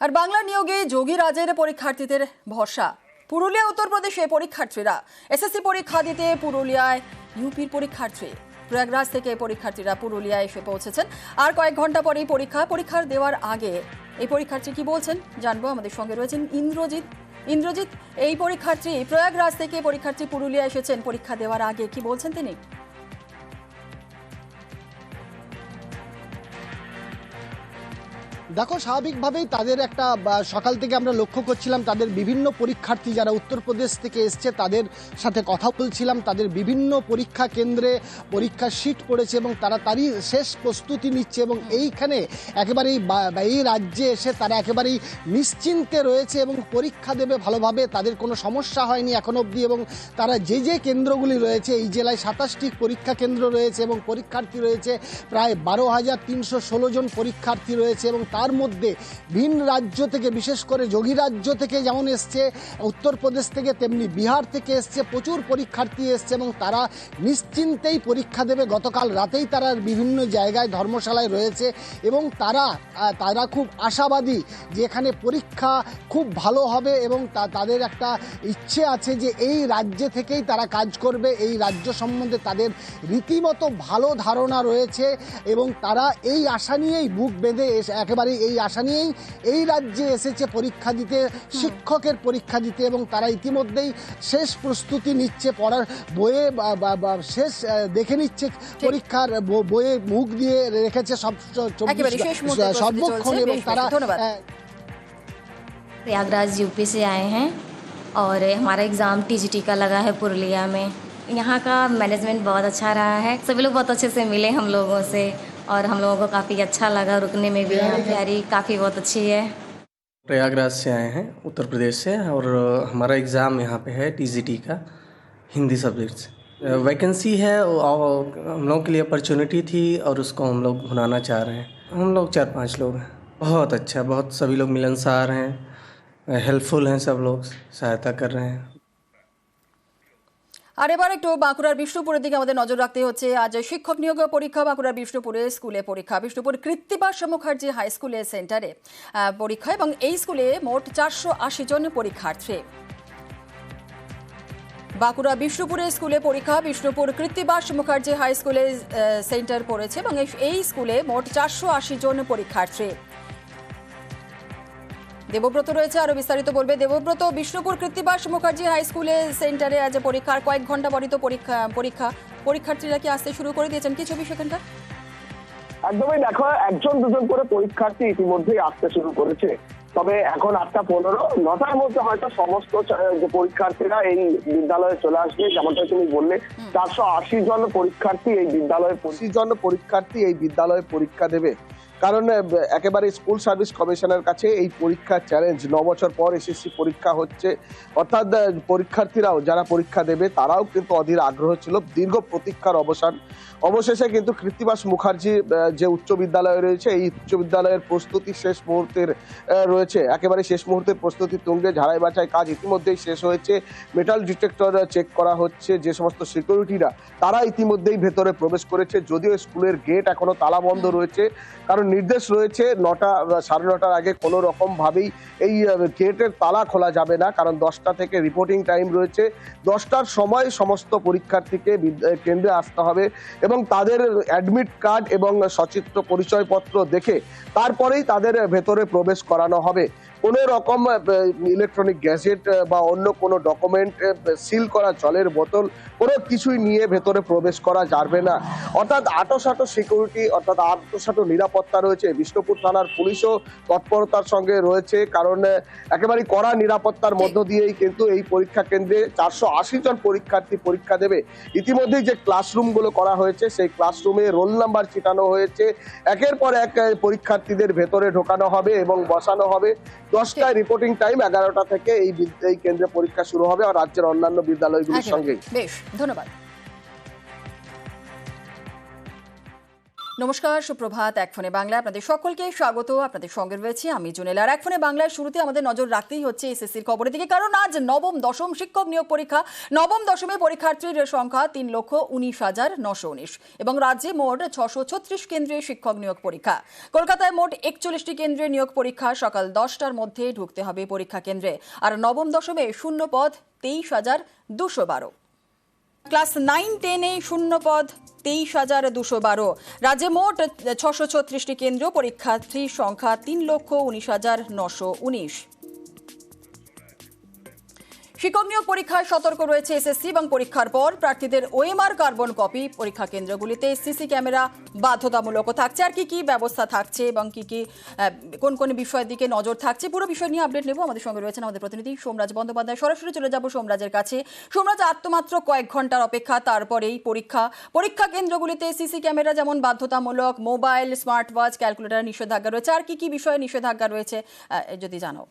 আর বাংলা নিয়োগে যোগী রাজের পরীক্ষার্থীদের ভরসা। পুরুলিয়া, উত্তরপ্রদেশে পরীক্ষার্থীরা। এসএসসি পরীক্ষা দিতে পুরুলিয়ায় ইউপির পরীক্ষার্থী। প্রয়াগরাজ থেকে পরীক্ষার্থীরা পুরুলিয়ায় এসে পৌঁছেছেন। আর কয়েক ঘণ্টা পরেই পরীক্ষা, পরীক্ষার দেওয়ার আগে এই পরীক্ষার্থী কি বলছেন জানব। আমাদের সঙ্গে রয়েছেন ইন্দ্রজিৎ। ইন্দ্রজিৎ, এই পরীক্ষার্থী প্রয়াগরাজ থেকে পরীক্ষার্থী পুরুলিয়া এসেছেন। পরীক্ষা দেওয়ার আগে কি বলছেন তিনি? দেখো, স্বাভাবিকভাবেই তাদের একটা সকাল থেকে আমরা লক্ষ্য করছিলাম তাদের বিভিন্ন পরীক্ষার্থী যারা উত্তরপ্রদেশ থেকে এসছে, তাদের সাথে কথা বলছিলাম, তাদের বিভিন্ন পরীক্ষা কেন্দ্রে পরীক্ষার সিট পড়েছে এবং তারা তারই শেষ প্রস্তুতি নিচ্ছে এবং এইখানে একেবারেই এই রাজ্যে এসে তারা একেবারেই নিশ্চিন্তে রয়েছে এবং পরীক্ষা দেবে ভালোভাবে, তাদের কোনো সমস্যা হয়নি এখন অবধি এবং তারা যে যে কেন্দ্রগুলি রয়েছে, এই জেলায় সাতাশটি পরীক্ষা কেন্দ্র রয়েছে এবং পরীক্ষার্থী রয়েছে, প্রায় বারো হাজার তিনশো ষোলো জন পরীক্ষার্থী রয়েছে এবং তার মধ্যে ভিন রাজ্য থেকে, বিশেষ করে যোগী রাজ্য থেকে যেমন এসছে, উত্তরপ্রদেশ থেকে তেমনি বিহার থেকে এসছে, প্রচুর পরীক্ষার্থী এসছে এবং তারা নিশ্চিন্তেই পরীক্ষা দেবে। গতকাল রাতেই তারা বিভিন্ন জায়গায় ধর্মশালায় রয়েছে এবং তারা তারা খুব আশাবাদী যে এখানে পরীক্ষা খুব ভালো হবে এবং তাদের একটা ইচ্ছে আছে যে এই রাজ্যে থেকেই তারা কাজ করবে। এই রাজ্য সম্বন্ধে তাদের রীতিমতো ভালো ধারণা রয়েছে এবং তারা এই আশা নিয়েই বুক বেঁধে এসে- একেবারে এই আশা নিয়েই এই রাজ্যে এসেছে পরীক্ষা দিতে শিক্ষকের পরীক্ষা দিতে এবং তারা ইতিমধ্যেই শেষ প্রস্তুতি নিচ্ছে পড়ার বইয়ে বা- বা- বা শেষ আহ, দেখে নিচ্ছে পরীক্ষার ব- বইয়ে মুখ দিয়ে রেখেছে সব চব্বিশ- একেবারে শেষ মুহূর্তে প্রস্তুতি সর্বক্ষণ চলছে। এবং বেশ, বেশ, তারা ধন্যবাদ। আহ, प्रयागराज यूपी से आए हैं और हमारा एग्ज़ाम टीजीटी का लगा है पुरुलिया में यहाँ का मैनेजमेंट बहुत अच्छा रहा है सभी लोग बहुत अच्छे से मिले हम लोगों से और हम लोगों को काफ़ी अच्छा लगा, रुकने में भी यहाँ तैयारी काफ़ी बहुत अच्छी है। प्रयागराज से आए हैं, उत्तर प्रदेश से, और हमारा एग्ज़ाम यहाँ पे है टीजीटी का, हिंदी सब्जेक्ट से। वैकेंसी है और, हम लोगों के लिए अपॉर्चुनिटी थी, और उसको हम लोग भुनाना चाह रहे हैं। हम लोग चार पाँच लोग हैं। बहुत अच्छा बहुत सभी लोग मिलनसार हैं, हेल्पफुल हैं सब लोग, सहायता कर रहे हैं। আর এবার একটু বাঁকুড়ার বিষ্ণুপুরের দিকে আমাদের নজর রাখতে হচ্ছে। আজ শিক্ষক নিয়োগ পরীক্ষা বাঁকুড়ার বিষ্ণুপুরে স্কুলে পরীক্ষা। বিষ্ণুপুর কৃত্তিবাস মুখার্জি হাই স্কুলের সেন্টারে পরীক্ষা এবং এই স্কুলে মোট চারশো আশি জন পরীক্ষার্থী। বাঁকুড়া বিষ্ণুপুরে স্কুলে পরীক্ষা, বিষ্ণুপুর কৃত্তিবাস মুখার্জি হাই স্কুলে সেন্টার পড়েছে এবং এই- এই স্কুলে মোট চারশো আশি জন পরীক্ষার্থী। দেবব্রত রয়েছে আরও বিস্তারিত বলবে দেবব্রত। বিষ্ণুপুর কৃত্তিবাস মুখার্জি হাই স্কুলে সেন্টারে আজ পরীক্ষার কয়েক ঘণ্টা পরিত পরীক্ষা পরীক্ষা। পরীক্ষার্থীরা কি আসতে শুরু করে দিয়েছেন? কি ছবি সেখানকার একদমই দেখো একজন দুজন করে পরীক্ষার্থী ইতিমধ্যেই আসতে শুরু করেছে। তবে এখন আটটা পনেরো নটার মধ্যে হয়তো সমস্ত যে পরীক্ষার্থীরা এই বিদ্যালয়ে চলে আসবে যেমনটা তুমি বললে চারশো আশি জন পরীক্ষার্থী এই বিদ্যালয়ে পঁচিশ জন পরীক্ষার্থী এই বিদ্যালয়ে পরীক্ষা দেবে। কারণ একেবারে স্কুল সার্ভিস কমিশনের কাছে এই পরীক্ষার চ্যালেঞ্জ ন বছর পর এসএসসি পরীক্ষা হচ্ছে। অর্থাৎ পরীক্ষার্থীরাও যারা পরীক্ষা দেবে, তারাও কিন্তু অধীর আগ্রহ ছিল। দীর্ঘ প্রতীক্ষার অবসান। অবশেষে কিন্তু কৃত্তিবাস মুখার্জি যে উচ্চ বিদ্যালয় রয়েছে, এই উচ্চ বিদ্যালয়ের প্রস্তুতি শেষ মুহূর্তের রয়েছে। একেবারে শেষ মুহূর্তের প্রস্তুতি তুঙ্গে ঝাড়াই বাছাই কাজ ইতিমধ্যেই শেষ হয়েছে। মেটাল ডিটেক্টর চেক করা হচ্ছে যে সমস্ত সিকিউরিটিরা তারা ইতিমধ্যেই ভেতরে প্রবেশ করেছে। যদিও স্কুলের গেট এখনও তালা বন্ধ রয়েছে, কারণ নির্দেশ রয়েছে, নটা, সাড়ে নটার আগে কোনো রকম ভাবেই এই গেটের তালা খোলা যাবে না, কারণ দশটা থেকে রিপোর্টিং টাইম রয়েছে। দশটার সময় সমস্ত পরীক্ষার্থীকে কেন্দ্রে আসতে হবে এবং তাদের অ্যাডমিট কার্ড এবং সচিত্র পরিচয়পত্র দেখে তারপরেই তাদের ভেতরে প্রবেশ করানো হবে। কোনো রকম ইলেকট্রনিক গ্যাজেট বা অন্য কোনো ডকুমেন্ট সিল করা জলের বোতল, কোনো কিছুই নিয়ে ভেতরে প্রবেশ করা যাবে না। অর্থাৎ আটোসাটো সিকিউরিটি অর্থাৎ আটোসাটো নিরাপত্তা রয়েছে। বিষ্ণুপুর থানার পুলিশও তৎপরতার সঙ্গে রয়েছে, কারণ একেবারে কড়া নিরাপত্তার মধ্য দিয়েই কিন্তু এই পরীক্ষা কেন্দ্রে চারশো আশি জন পরীক্ষার্থী পরীক্ষা দেবে। ইতিমধ্যেই যে ক্লাসরুমগুলো করা হয়েছে, সেই ক্লাসরুমে রোল নাম্বার ছিটানো হয়েছে। একের পর এক পরীক্ষার্থীদের ভেতরে ঢোকানো হবে এবং বসানো হবে। দশটায় রিপোর্টিং টাইম এগারোটা থেকে এই এই কেন্দ্রে পরীক্ষা শুরু হবে আর রাজ্যের অন্যান্য বিদ্যালয়গুলির সঙ্গে বেশ ধন্যবাদ। নমস্কার, সুপ্রভাত, এক ফোনে বাংলা। আপনাদের সকলকে স্বাগত। আপনাদের সঙ্গে রয়েছে আমি জুনেল। আর এক ফোনে বাংলার শুরুতে আমাদের নজর রাখতেই হচ্ছে এসএসসির খবরের দিকে। কারণ আজ নবম, দশম শিক্ষক নিয়োগ পরীক্ষা। নবম, দশমে পরীক্ষার্থীর সংখ্যা তিন লক্ষ উনিশ হাজার নশো উনিশ এবং রাজ্যে মোট ছশো ছত্রিশ কেন্দ্রে শিক্ষক নিয়োগ পরীক্ষা। কলকাতায় মোট একচল্লিশটি কেন্দ্রে নিয়োগ পরীক্ষা। সকাল দশটার মধ্যে ঢুকতে হবে পরীক্ষা কেন্দ্রে। আর নবম, দশমে শূন্য পদ তেইশ হাজার দুশো বারো। ক্লাস নাইন টেনে শূন্য পদ, তেইশ হাজার দুশো বারো। রাজ্যে মোট ছশো ছত্রিশটি কেন্দ্র, পরীক্ষার্থীর সংখ্যা তিন লক্ষ উনিশ হাজার নশো উনিশ। শিক্ষক পরীক্ষায় সতর্ক রয়েছে এসএসসি এবং পরীক্ষার পর প্রার্থীদের ওএমআর কার্বন কপি পরীক্ষা কেন্দ্রগুলিতে সিসি ক্যামেরা বাধ্যতামূলক থাকছে। আর কি কি ব্যবস্থা থাকছে এবং কি কি কোন কোন বিষয়ের দিকে নজর থাকছে পুরো বিষয় নিয়ে আপডেট নেব। আমাদের সঙ্গে রয়েছেন আমাদের প্রতিনিধি সোমরাজ বন্দ্যোপাধ্যায়। সরাসরি চলে যাব সোমরাজের কাছে। সোমরাজ, আত্মমাত্র কয়েক ঘণ্টার অপেক্ষা তারপরেই পরীক্ষা। পরীক্ষা কেন্দ্রগুলিতে সিসি ক্যামেরা যেমন বাধ্যতামূলক, মোবাইল স্মার্ট ওয়াচ ক্যালকুলেটর নিষেধাজ্ঞা রয়েছে। আর কি কি বিষয়ে নিষেধাজ্ঞা রয়েছে যদি জানো।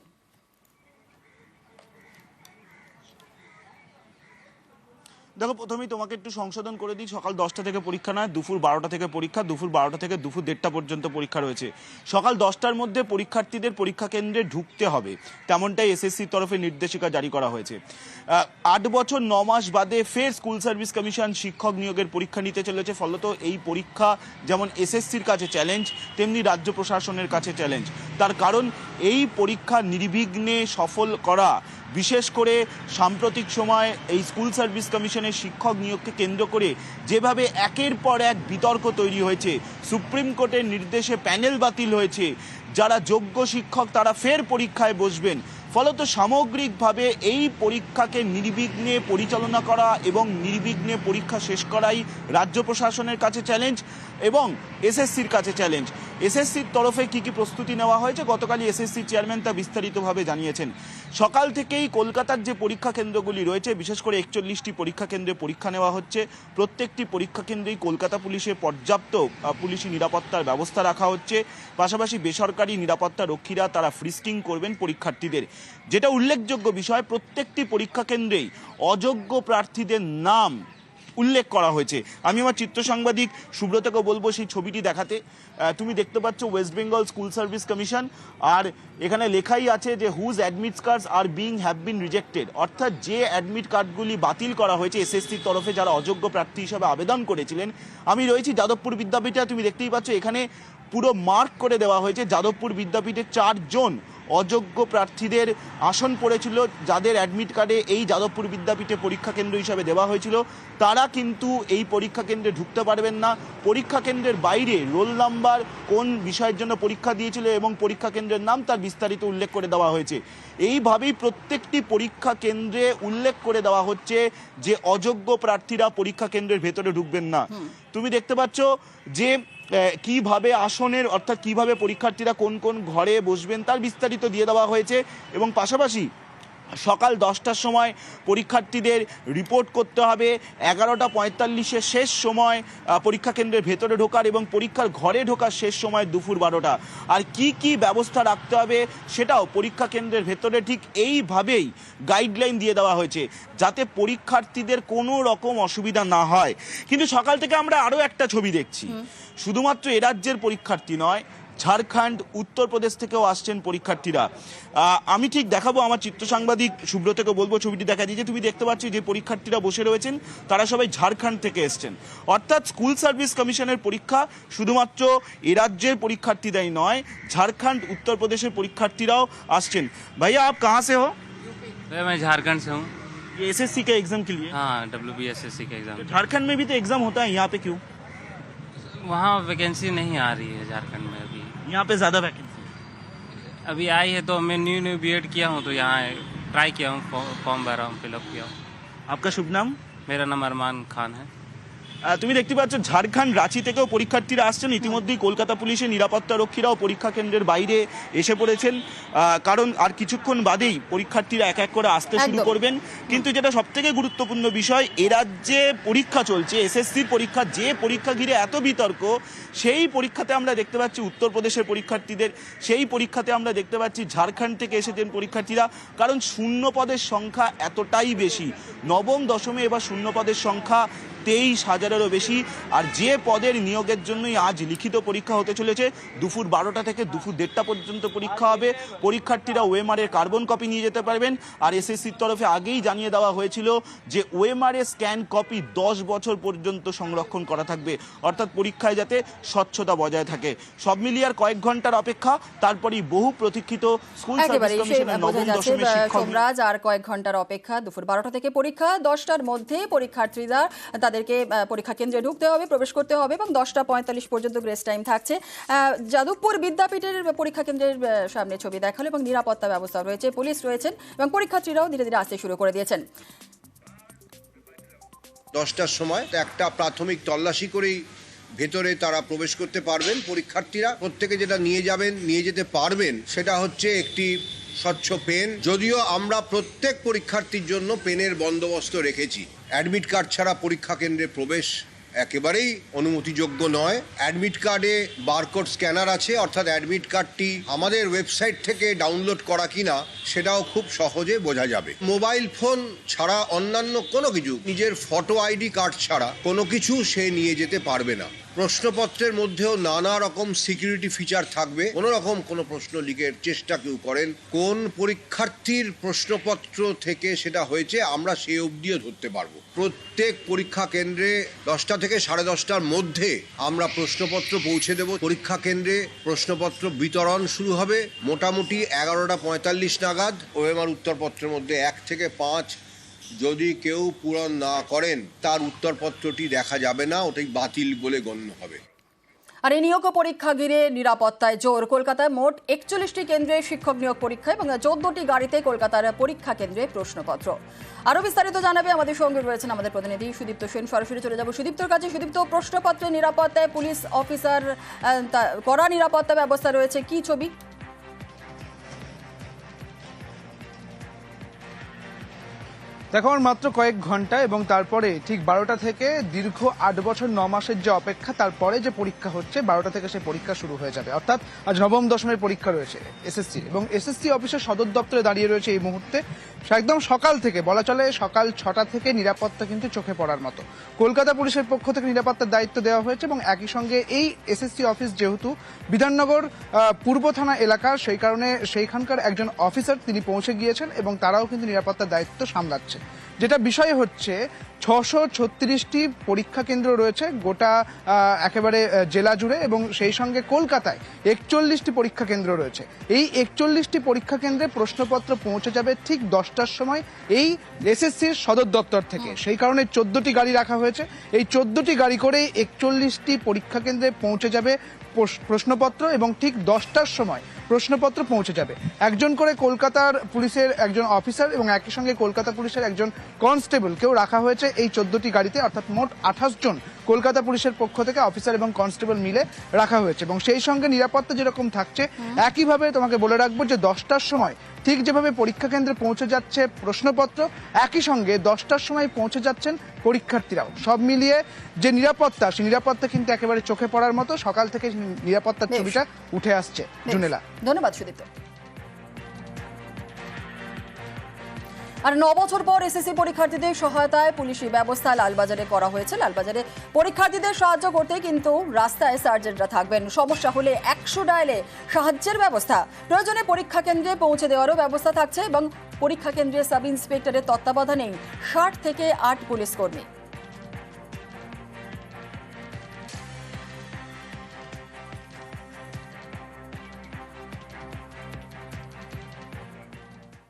দেখো, প্রথমেই তোমাকে একটু সংশোধন করে দিই, সকাল দশটা থেকে পরীক্ষা নয়, দুপুর বারোটা থেকে পরীক্ষা, দুপুর বারোটা থেকে দুপুর দেড়টা পর্যন্ত পরীক্ষা রয়েছে। সকাল দশটার মধ্যে পরীক্ষার্থীদের পরীক্ষা কেন্দ্রে ঢুকতে হবে, তেমনটাই এসএসসির তরফে নির্দেশিকা জারি করা হয়েছে। আট বছর ন মাস বাদে ফের স্কুল সার্ভিস কমিশন শিক্ষক নিয়োগের পরীক্ষা নিতে চলেছে, ফলত এই পরীক্ষা যেমন এসএসসির কাছে চ্যালেঞ্জ তেমনি রাজ্য প্রশাসনের কাছে চ্যালেঞ্জ তার কারণ, এই পরীক্ষা নির্বিঘ্নে সফল করা বিশেষ করে সাম্প্রতিক সময় এই স্কুল সার্ভিস কমিশনের শিক্ষক নিয়োগকে কেন্দ্র করে যেভাবে একের পর এক বিতর্ক তৈরি হয়েছে, সুপ্রিম কোর্টের নির্দেশে প্যানেল বাতিল হয়েছে, যারা যোগ্য শিক্ষক তারা ফের পরীক্ষায় বসবেন। ফলত সামগ্রিকভাবে এই পরীক্ষাকে নির্বিঘ্নে পরিচালনা করা এবং নির্বিঘ্নে পরীক্ষা শেষ করাই রাজ্য প্রশাসনের কাছে চ্যালেঞ্জ এবং এসএসসির কাছে চ্যালেঞ্জ এসএসসির তরফে কি কি প্রস্তুতি নেওয়া হয়েছে? গতকালই এসএসসি চেয়ারম্যান তা বিস্তারিতভাবে জানিয়েছেন। সকাল থেকেই কলকাতার যে পরীক্ষা কেন্দ্রগুলি রয়েছে, বিশেষ করে একচল্লিশটি পরীক্ষা কেন্দ্রে পরীক্ষা নেওয়া হচ্ছে। প্রত্যেকটি পরীক্ষা কেন্দ্রেই কলকাতা পুলিশের পর্যাপ্ত পুলিশি নিরাপত্তার ব্যবস্থা রাখা হচ্ছে। পাশাপাশি বেসরকারি নিরাপত্তা রক্ষীরা তারা ফ্রিস্কিং করবেন পরীক্ষার্থীদের। যেটা উল্লেখযোগ্য বিষয়, প্রত্যেকটি পরীক্ষা কেন্দ্রেই অযোগ্য প্রার্থীদের নাম উল্লেখ করা হয়েছে। আমি আমার চিত্র সাংবাদিক সুব্রতকে বলব সেই ছবিটি দেখাতে। তুমি দেখতে পাচ্ছ West Bengal school service commission আর এখানে লেখাই আছে যে whose admit cards are being have been rejected অর্থাৎ যে অ্যাডমিট কার্ডগুলি বাতিল করা হয়েছে এসএসসির তরফে যারা অযোগ্য প্রার্থী হিসাবে আবেদন করেছিলেন। আমি রয়েছি যাদবপুর বিদ্যাপীঠে তুমি দেখতেই পাচ্ছ এখানে পুরো মার্ক করে দেওয়া হয়েছে যাদবপুর বিদ্যাপীঠের চারজন। অযোগ্য প্রার্থীদের আসন পড়েছিল যাদের অ্যাডমিট কার্ডে এই যাদবপুর বিদ্যাপীঠে পরীক্ষা কেন্দ্র হিসাবে দেওয়া হয়েছিল। তারা কিন্তু এই পরীক্ষা কেন্দ্রে ঢুকতে পারবেন না। পরীক্ষা কেন্দ্রের বাইরে রোল নাম্বার কোন বিষয়ের জন্য পরীক্ষা দিয়েছিল এবং পরীক্ষা কেন্দ্রের নাম তার বিস্তারিত উল্লেখ করে দেওয়া হয়েছে। এইভাবেই প্রত্যেকটি পরীক্ষা কেন্দ্রে উল্লেখ করে দেওয়া হচ্ছে যে অযোগ্য প্রার্থীরা পরীক্ষা কেন্দ্রের ভেতরে ঢুকবেন না। তুমি দেখতে পাচ্ছ যে কীভাবে আসনের, অর্থাৎ কীভাবে পরীক্ষার্থীরা কোন কোন ঘরে বসবেন, তার বিস্তারিত দিয়ে দেওয়া হয়েছে। এবং পাশাপাশি সকাল দশটার সময় পরীক্ষার্থীদের রিপোর্ট করতে হবে। এগারোটা পঁয়তাল্লিশের শেষ সময় পরীক্ষা কেন্দ্রের ভেতরে ঢোকার এবং পরীক্ষার ঘরে ঢোকার শেষ সময় দুপুর বারোটা। আর কি কি ব্যবস্থা রাখতে হবে সেটাও পরীক্ষা কেন্দ্রের ভেতরে ঠিক এইভাবেই গাইডলাইন দিয়ে দেওয়া হয়েছে যাতে পরীক্ষার্থীদের কোনো রকম অসুবিধা না হয়। কিন্তু সকাল থেকে আমরা আরও একটা ছবি দেখছি। শুধুমাত্র এ রাজ্যের পরীক্ষার্থী নয় ঝাড়খণ্ড উত্তরপ্রদেশ থেকেও আসছেন পরীক্ষার্থীরা আহ, আমি ঠিক দেখাবো আমার চিত্র সাংবাদিক সুব্রতকে বলবো ছবিটি দেখা দিয়ে যে তুমি দেখতে পাচ্ছ যে পরীক্ষার্থীরা বসে রয়েছেন তারা সবাই ঝাড়খণ্ড থেকে এসছেন অর্থাৎ স্কুল সার্ভিস কমিশনের পরীক্ষা শুধুমাত্র এ রাজ্যের পরীক্ষার্থীরাই নয় ঝাড়খণ্ড উত্তরপ্রদেশের পরীক্ষার্থীরাও আসছেন ভাইয়া আপ কাহা সে হো भैया मैं झारखंड से हूँ ये एसएससी के एग्जाम के लिए हाँ W B S S C का एग्ज़ाम झारखंड में भी तो एग्जाम होता है यहाँ पे क्यों वहाँ वैकेंसी नहीं आ रही है झारखंड में अभी यहाँ पे ज़्यादा वैकेंसी अभी आई है तो मैं न्यू न्यू बी किया हूँ तो यहाँ ट्राई किया हूँ फॉर्म भरा हूँ फिलअप किया हूँ। आपका शुभ नाम? मेरा नाम अरमान खान है। তুমি দেখতে পাচ্ছ ঝাড়খণ্ড রাঁচি থেকেও পরীক্ষার্থীরা আসছেন। ইতিমধ্যেই কলকাতা পুলিশের নিরাপত্তা রক্ষীরাও পরীক্ষা কেন্দ্রের বাইরে এসে পড়েছেন। কারণ আর কিছুক্ষণ বাদেই পরীক্ষার্থীরা এক এক করে আসতে শুরু করবেন। কিন্তু যেটা সব থেকে গুরুত্বপূর্ণ বিষয় এ রাজ্যে পরীক্ষা চলছে এসএসসির পরীক্ষা যে পরীক্ষা ঘিরে এত বিতর্ক সেই পরীক্ষাতে আমরা দেখতে পাচ্ছি উত্তরপ্রদেশের পরীক্ষার্থীদের সেই পরীক্ষাতে আমরা দেখতে পাচ্ছি ঝাড়খণ্ড থেকে এসেছেন পরীক্ষার্থীরা। কারণ শূন্য পদের সংখ্যা এতটাই বেশি। নবম দশমে এবার শূন্য পদের সংখ্যা তেইশ হাজারেরও বেশি। আর যে পদের নিয়োগের জন্যই আজ লিখিত পরীক্ষা হতে চলেছে দুপুর বারোটা থেকে দুপুর দেড়টা পর্যন্ত পরীক্ষা হবে। পরীক্ষার্থীরা ওয়েমারের কার্বন কপি নিয়ে যেতে পারবেন। আর এসএসসির তরফে আগেই জানিয়ে দেওয়া হয়েছিল যে ওয়েমারের স্ক্যান কপি দশ বছর পর্যন্ত সংরক্ষণ করা থাকবে। অর্থাৎ পরীক্ষায় যাতে স্বচ্ছতা বজায় থাকে। সব মিলিয়ে আর কয়েক ঘণ্টার অপেক্ষা। তারপরেই বহু প্রতীক্ষিত স্কুল সার্ভিস কমিশনের নবম দশমের শিক্ষক। আর কয়েক ঘণ্টার অপেক্ষা। দুপুর বারোটা থেকে পরীক্ষা দশটার মধ্যে পরীক্ষার্থীরা তাদেরকে পরীক্ষা কেন্দ্রে ঢুকতে হবে, প্রবেশ করতে হবে এবং দশটা পঁয়তাল্লিশ পর্যন্ত গ্রেস টাইম থাকছে। যাদবপুর বিদ্যাপীঠের পরীক্ষা কেন্দ্রের সামনে ছবি দেখাল এবং নিরাপত্তা ব্যবস্থা রয়েছে, পুলিশ রয়েছেন এবং পরীক্ষার্থীরাও ধীরে ধীরে আসতে শুরু করে দিয়েছেন। দশটার সময় একটা প্রাথমিক তল্লাশি করেই ভেতরে তারা প্রবেশ করতে পারবেন। পরীক্ষার্থীরা প্রত্যেকে যেটা নিয়ে যাবেন, নিয়ে যেতে পারবেন, সেটা হচ্ছে একটি স্বচ্ছ পেন। যদিও আমরা প্রত্যেক পরীক্ষার্থীর জন্য পেনের বন্দোবস্ত রেখেছি। অ্যাডমিট কার্ড ছাড়া পরীক্ষা কেন্দ্রে প্রবেশ একেবারেই অনুমতিযোগ্য নয়। অ্যাডমিট কার্ডে বারকোড স্ক্যানার আছে, অর্থাৎ অ্যাডমিট কার্ডটি আমাদের ওয়েবসাইট থেকে ডাউনলোড করা কিনা, সেটাও খুব সহজে বোঝা যাবে। মোবাইল ফোন ছাড়া অন্যান্য কোনো কিছু, নিজের ফটো আইডি কার্ড ছাড়া কোনো কিছু সে নিয়ে যেতে পারবে না। প্রশ্নপত্রের মধ্যেও নানা রকম সিকিউরিটি ফিচার থাকবে। কোনো রকম কোনো প্রশ্ন লিখের চেষ্টা কেউ করেন। কোন পরীক্ষার্থীর প্রশ্নপত্র থেকে সেটা হয়েছে, আমরা সে অবধিও ধরতে পারব। প্রত্যেক পরীক্ষা কেন্দ্রে দশটা থেকে সাড়ে দশটার মধ্যে আমরা প্রশ্নপত্র পৌঁছে দেব। পরীক্ষা কেন্দ্রে প্রশ্নপত্র বিতরণ শুরু হবে। মোটামুটি এগারোটা পঁয়তাল্লিশ নাগাদ। ওএমআর উত্তরপত্রের মধ্যে এক থেকে পাঁচ যদি কেউ পূরণ না করেন, তার উত্তরপত্রটি দেখা যাবে না, ওটাই বাতিল বলে গণ্য হবে। আর এই নিয়োগ পরীক্ষা ঘিরে নিরাপত্তায় জোর। কলকাতায় মোট একচল্লিশটি কেন্দ্রে শিক্ষক নিয়োগ পরীক্ষা এবং চোদ্দটি গাড়িতে কলকাতার পরীক্ষা কেন্দ্রে প্রশ্নপত্র। আরও বিস্তারিত জানাবে আমাদের সঙ্গে রয়েছেন আমাদের প্রতিনিধি সুদীপ্ত সেন। সরাসরি চলে যাব সুদীপ্তর কাছে। সুদীপ্ত, প্রশ্নপত্রের নিরাপত্তায় পুলিশ অফিসার কড়া নিরাপত্তা ব্যবস্থা রয়েছে। কি ছবি? দেখো আমার মাত্র কয়েক ঘণ্টা এবং তারপরে ঠিক বারোটা থেকে দীর্ঘ আট বছর ন মাসের যে অপেক্ষা, তারপরে যে পরীক্ষা হচ্ছে, বারোটা থেকে সেই পরীক্ষা শুরু হয়ে যাবে। অর্থাৎ আজ নবম দশমের পরীক্ষা রয়েছে এসএসসি এবং এসএসসি অফিসের সদর দপ্তরে দাঁড়িয়ে রয়েছে এই মুহূর্তে একদম সকাল থেকে, বলা চলে সকাল ছটা থেকে নিরাপত্তা কিন্তু চোখে পড়ার মতো। কলকাতা পুলিশের পক্ষ থেকে নিরাপত্তার দায়িত্ব দেওয়া হয়েছে এবং একই সঙ্গে এই এসএসসি অফিস যেহেতু বিধাননগর পূর্ব থানা এলাকার, সেই কারণে সেইখানকার একজন অফিসার তিনি পৌঁছে গিয়েছেন এবং তারাও কিন্তু নিরাপত্তার দায়িত্ব সামলাচ্ছে যেটা বিষয় হচ্ছে, ছশো ছত্রিশটি পরীক্ষা কেন্দ্র রয়েছে গোটা একেবারে জেলা জুড়ে এবং সেই সঙ্গে কলকাতায় একচল্লিশটি পরীক্ষা কেন্দ্র রয়েছে। এই একচল্লিশটি পরীক্ষা কেন্দ্রে প্রশ্নপত্র পৌঁছে যাবে ঠিক দশটার সময় এই এসএসসির সদর দপ্তর থেকে। সেই কারণে চোদ্দটি গাড়ি রাখা হয়েছে। এই চোদ্দটি গাড়ি করে একচল্লিশটি পরীক্ষা কেন্দ্রে পৌঁছে যাবে প্রশ্নপত্র এবং ঠিক দশটার সময় প্রশ্নপত্র পৌঁছে যাবে। একজন করে কলকাতার পুলিশের একজন অফিসার এবং একই সঙ্গে কলকাতা পুলিশের একজন কনস্টেবলকেও রাখা হয়েছে এই চোদ্দটি গাড়িতে, অর্থাৎ মোট আঠাশ জন কলকাতা পুলিশের পক্ষ থেকে অফিসার এবং কনস্টেবল মিলে রাখা হয়েছে। এবং সেই সঙ্গে নিরাপত্তা যেরকম থাকছে একইভাবে তোমাকে বলে রাখব যে দশটার সময় ঠিক যেভাবে পরীক্ষা কেন্দ্রে পৌঁছে যাচ্ছে প্রশ্নপত্র একই সঙ্গে দশটার সময় পৌঁছে যাচ্ছেন পরীক্ষার্থীরাও। সব মিলিয়ে যে নিরাপত্তা সেই নিরাপত্তা কিন্তু একেবারে চোখে পড়ার মতো। সকাল থেকে নিরাপত্তার ছবিটা উঠে আসছে। জুনেলা ধন্যবাদ সুদীপ্ত। আর ন বছর পর এসএসসি পরীক্ষার্থীদের সহায়তায় পুলিশি ব্যবস্থা লালবাজারে করা হয়েছে। লালবাজারে পরীক্ষার্থীদের সাহায্য করতে কিন্তু রাস্তায় সার্জেন্টরা থাকবেন। সমস্যা হলে একশো ডায়ালে সাহায্যের ব্যবস্থা। প্রয়োজনে পরীক্ষা কেন্দ্রে পৌঁছে দেওয়ারও ব্যবস্থা থাকছে এবং পরীক্ষা কেন্দ্রে সাব ইন্সপেক্টরের তত্ত্বাবধানেই ষাট থেকে আট পুলিশ কর্মী।